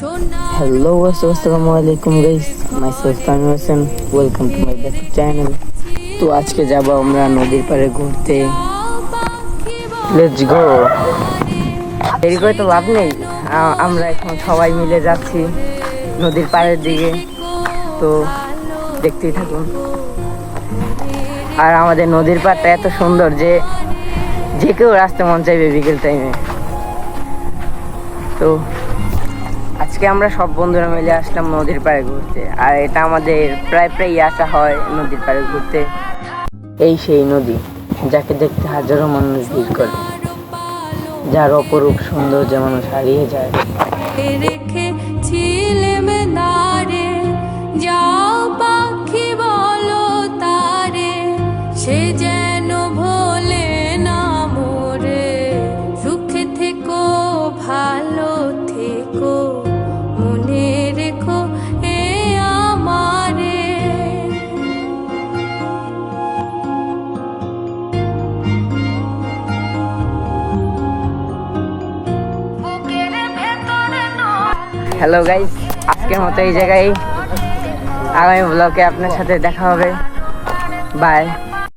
Hello আসসালামু আলাইকুম guys myself Tamim Hossain welcome to my back channel তো আজকে যাব আমরা নদীর পাড়ে ঘুরতে। লেটস গো দেরি করে তো লাভ নেই। আমরা এখন সবাই মিলে যাচ্ছি নদীর পাড়ের দিকে। তো দেখতেই থাকুন। আর আমাদের নদীর পাড়টা এত সুন্দর যে যে কেউ রাস্তা মন চাইবে বিকেল টাইমে তো আজকে আমরা সব বন্ধুরা মিলে আসলাম নদীর পাড়ে ঘুরতে। আর এটা আমাদের প্রায় প্রায় আসা হয় নদীর পাড়ে ঘুরতে। এই সেই নদী, যাকে দেখতে হাজারো মানুষ ভিড় করে। যার অপরূপ সৌন্দর্য মানুষ হারিয়ে যায়। সে হ্যালো গাইস আজকের মতো এই জায়গায় আগামী ব্লগে আপনার সাথে দেখা হবে। বাই